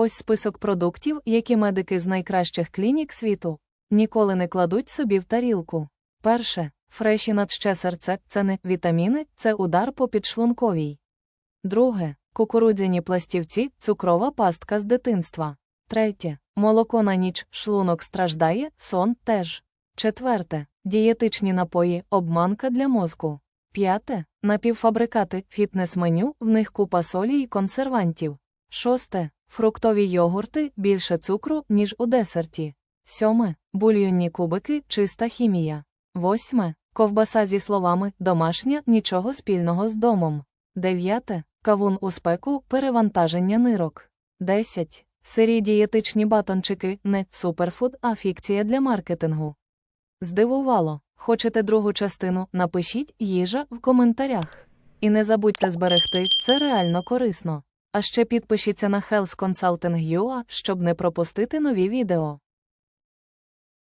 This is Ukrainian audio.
Ось список продуктів, які медики з найкращих клінік світу ніколи не кладуть собі в тарілку. Перше. Фреші надще серце це не вітаміни, це удар по підшлунковій. Друге. Кукурудзяні пластівці, цукрова пастка з дитинства. Третє. Молоко на ніч, шлунок страждає, сон теж. Четверте. Дієтичні напої, обманка для мозку. П'яте. Напівфабрикати, фітнес-меню, в них купа солі і консервантів. Шосте. Фруктові йогурти, більше цукру, ніж у десерті. Сьоме. Бульйонні кубики, чиста хімія. Восьме. Ковбаса зі словами домашня, нічого спільного з домом. Дев'яте. Кавун у спеку, перевантаження нирок. 10. Сирі дієтичні батончики не суперфуд, а фікція для маркетингу. Здивувало. Хочете другу частину? Напишіть їжа в коментарях. І не забудьте зберегти, це реально корисно. А ще підпишіться на Health Consulting UA, щоб не пропустити нові відео.